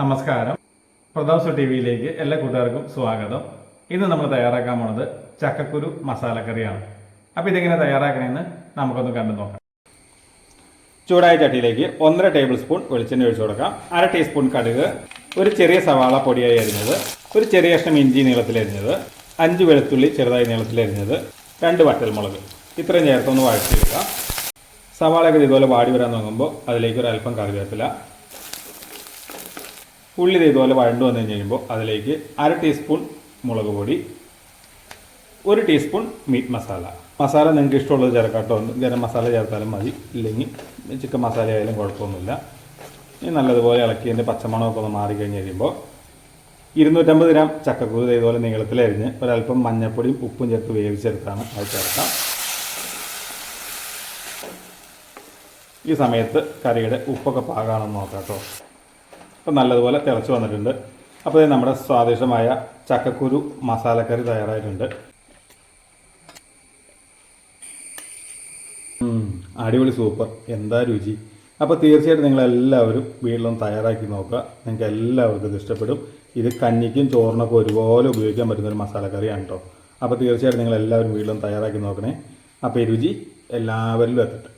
നമസ്കാരം. പ്രതാപ്സു ടി വിയിലേക്ക് എല്ലാ കൂട്ടുകാർക്കും സ്വാഗതം. ഇന്ന് നമ്മൾ തയ്യാറാക്കാൻ പോണത് ചക്കക്കുരു മസാലക്കറിയാണ്. അപ്പോൾ ഇതെങ്ങനെ തയ്യാറാക്കണമെന്ന് നമുക്കൊന്ന് കണ്ടു നോക്കാം. ചൂടായ ചട്ടിയിലേക്ക് ഒന്നര ടേബിൾ സ്പൂൺ വെളിച്ചെണ്ണ ഒഴിച്ചു കൊടുക്കാം. അര ടീസ്പൂൺ കടുക് ഒരു ചെറിയ സവാള പൊടിയായി അരിഞ്ഞത് ഒരു ചെറിയ കഷ്ണം ഇഞ്ചി നീളത്തിലരിഞ്ഞത് അഞ്ച് വെളുത്തുള്ളി ചെറുതായി നീളത്തിലരിഞ്ഞത് രണ്ട് വറ്റൽമുളക്. ഇത്രയും ചേർത്തൊന്ന് വഴറ്റിയെടുക്കാം. സവാളയൊക്കെ ഇതുപോലെ വാടി വരാൻ തുടങ്ങുമ്പോൾ അതിലേക്ക് ഒരു അല്പം കറിവേപ്പില ഉള്ളി ഇതുപോലെ വഴണ്ട് വന്നു കഴിഞ്ഞ് കഴിയുമ്പോൾ അതിലേക്ക് അര ടീസ്പൂൺ മുളക് പൊടി ഒരു ടീസ്പൂൺ മീറ്റ് മസാല മസാല നിങ്ങൾക്ക് ഇഷ്ടമുള്ളത് ചേർക്കാട്ടോ. ഗരം മസാല ചേർത്താലും മതി. ഇല്ലെങ്കിൽ ചിക്കൻ മസാല ആയാലും കുഴപ്പമൊന്നുമില്ല. ഇനി നല്ലതുപോലെ ഇളക്കി അതിന്റെ പച്ചമണമൊക്കെ ഒന്ന് മാറി കഴിഞ്ഞ് കഴിയുമ്പോൾ ഇരുന്നൂറ്റമ്പത് ഗ്രാം ചക്കക്കുരു ഇതുപോലെ നീളത്തിലരിഞ്ഞ് ഒരല്പം മഞ്ഞൾപ്പൊടിയും ഉപ്പും ചേർത്ത് വേവിച്ചെടുത്താണ് അത് ചേർക്കാം ഈ സമയത്ത് കറിയുടെ ഉപ്പൊക്കെ പാകാണെന്ന് നോക്കാം കേട്ടോ അപ്പോൾ നല്ലതുപോലെ തിളച്ച് വന്നിട്ടുണ്ട്. അപ്പോൾ ഇത് നമ്മുടെ സ്വാദിഷ്ടമായ ചക്കക്കുരു മസാലക്കറി തയ്യാറായിട്ടുണ്ട്. അടിപൊളി സൂപ്പർ. എന്താ രുചി? അപ്പോൾ തീർച്ചയായിട്ടും നിങ്ങളെല്ലാവരും വീട്ടിലൊന്ന് തയ്യാറാക്കി നോക്കുക. നിങ്ങൾക്ക് എല്ലാവർക്കും ഇത് ഇഷ്ടപ്പെടും. ഇത് കഞ്ഞിക്കും ചോറിനൊക്കെ ഒരുപോലെ ഉപയോഗിക്കാൻ പറ്റുന്ന ഒരു മസാലക്കറിയാണ് കേട്ടോ. അപ്പോൾ തീർച്ചയായിട്ടും നിങ്ങളെല്ലാവരും വീട്ടിലൊന്ന് തയ്യാറാക്കി നോക്കണേ. അപ്പോൾ ഈ രുചി എല്ലാവരിലും എത്തട്ടെ.